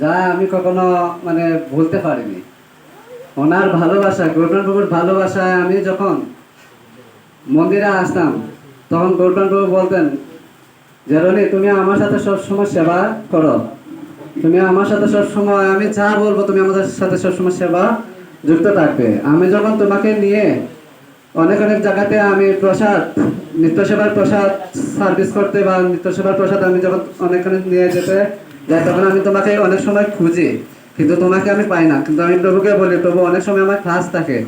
যা আমি কখনো মানে ভুলতে পারিনি। ওনার ভালোবাসা গৌতম প্রভুর ভালোবাসায় আমি যখন মন্দিরে আসতাম, তখন গৌতম প্রভু বলতেন, যে রনি, তুমি আমার সাথে সবসময় সেবা করো। তুমি আমার সাথে সবসময়, আমি যা বলব, তুমি আমাদের সাথে সবসময় সেবা যুক্ত থাকবে। আমি যখন তোমাকে নিয়ে অনেক অনেক জায়গাতে আমি প্রসাদ নিত্য সেবার প্রসাদ, সার্ভিস করতে বা নিত্য সেবার প্রসাদ আমি যখন অনেক অনেক নিয়ে যেতে যাই, তখন আমি তোমাকে অনেক সময় খুঁজি, কিন্তু তোমাকে আমি পাই না। কিন্তু আমি প্রভুকে বলি, প্রভু, অনেক সময় আমার ক্লাস থাকে,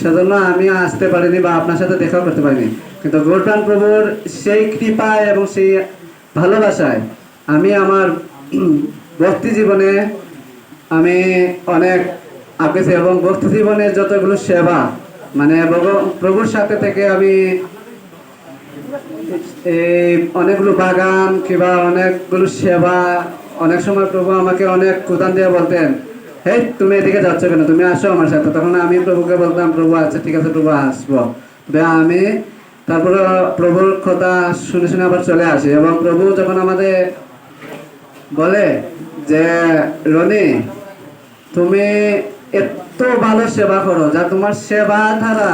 সেজন্য আমি আসতে পারিনি বা আপনার সাথে দেখাও করতে পারিনি। কিন্তু গৌরপ্রাণ প্রভুর সেই কৃপায় এবং সেই ভালোবাসায় আমি আমার ভক্তি জীবনে আমি অনেক আগেছি এবং ভক্তি জীবনের যতগুলো সেবা মানে প্রভুর সাথে থেকে আমি এই অনেকগুলো বাগান কিংবা অনেকগুলো সেবা অনেক সময় প্রভু আমাকে অনেক কুদান দিয়ে বলতেন, হেই, তুমি এদিকে যাচ্ছ কেন? তুমি আসো আমার সাথে। তখন আমি প্রভুকে বলতাম, প্রভু আচ্ছা ঠিক আছে, প্রভু, আসব। আমি তারপরে প্রভুর কথা শুনে শুনে আবার চলে আসি এবং প্রভু যখন আমাদের বলে যে, রনি, তুমি এত ভালো সেবা করো, যা তোমার সেবা দ্বারা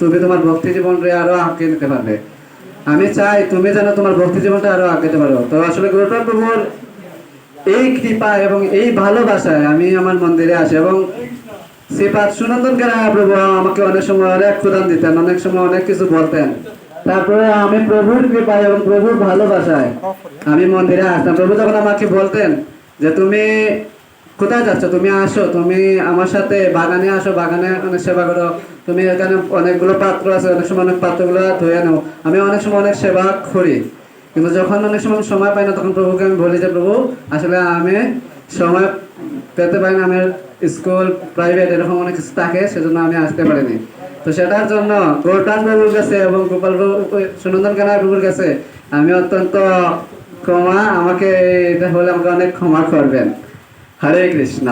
তুমি তোমার ভক্তি জীবনকে আরও আগে নিতে পারবে। আমি চাই তুমি যেন তোমার ভক্তি জীবনটা আরও আগাতে পারো। তো আসলে গুরুত্ব প্রভুর এই কৃপা এবং এই ভালোবাসায় আমি আমার মন্দিরে আসি এবং শ্রীপাদ সুনন্দন কেরা প্রভু আমাকে অনেক সময় অনেক প্রদান দিতেন, অনেক সময় অনেক কিছু বলতেন। তারপরে আমি প্রভুর কৃপায় এবং প্রভুর ভালোবাসায় আমি মন্দিরে আসতাম। প্রভু যখন আমাকে বলতেন যে, তুমি কোথায় যাচ্ছ? তুমি আসো, তুমি আমার সাথে বাগানে আসো, বাগানে অনেক সেবা করো। তুমি এখানে অনেকগুলো পাত্র আছে, অনেক সময় অনেক পাত্রগুলো ধুয়ে নাও। আমি অনেক সময় অনেক সেবা করি। কিন্তু যখন অনেক সময় সময় পাই না, তখন প্রভুকে আমি বলি যে, প্রভু, আসলে আমি সময় পেতে পারি না, আমার স্কুল, প্রাইভেট এরকম অনেক কিছু থাকে, সেজন্য আমি আসতে পারিনি। তো সেটার জন্য গৌরটান প্রভুর কাছে এবং গোপাল সুনন্দন কানার প্রভুর কাছে, আমি অত্যন্ত ক্ষমা, আমাকে এটা হলে আমাকে অনেক ক্ষমা করবেন। হরে কৃষ্ণ।